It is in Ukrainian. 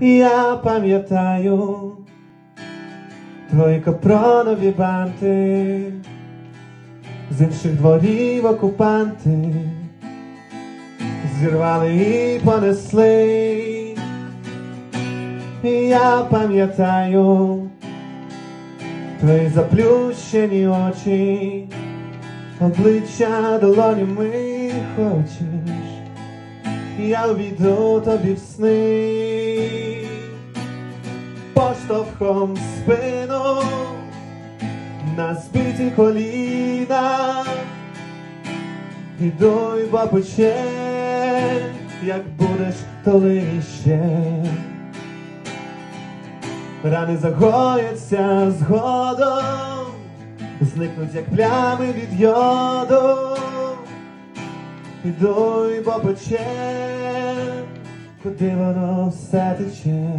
Я пам'ятаю твої капронові банти, з інших дворів окупанти. Зірвали і понесли. Я пам'ятаю твої заплющені очі, обличчя долонями хочеш, я увійду тобі в сни, поштовхом спину на збиті коліна, Ідуй, бо пече, як будеш то ще. Рани загояться згодом, зникнуть, як плями від йоду. Ідуй, бо пече, куди воно все тече.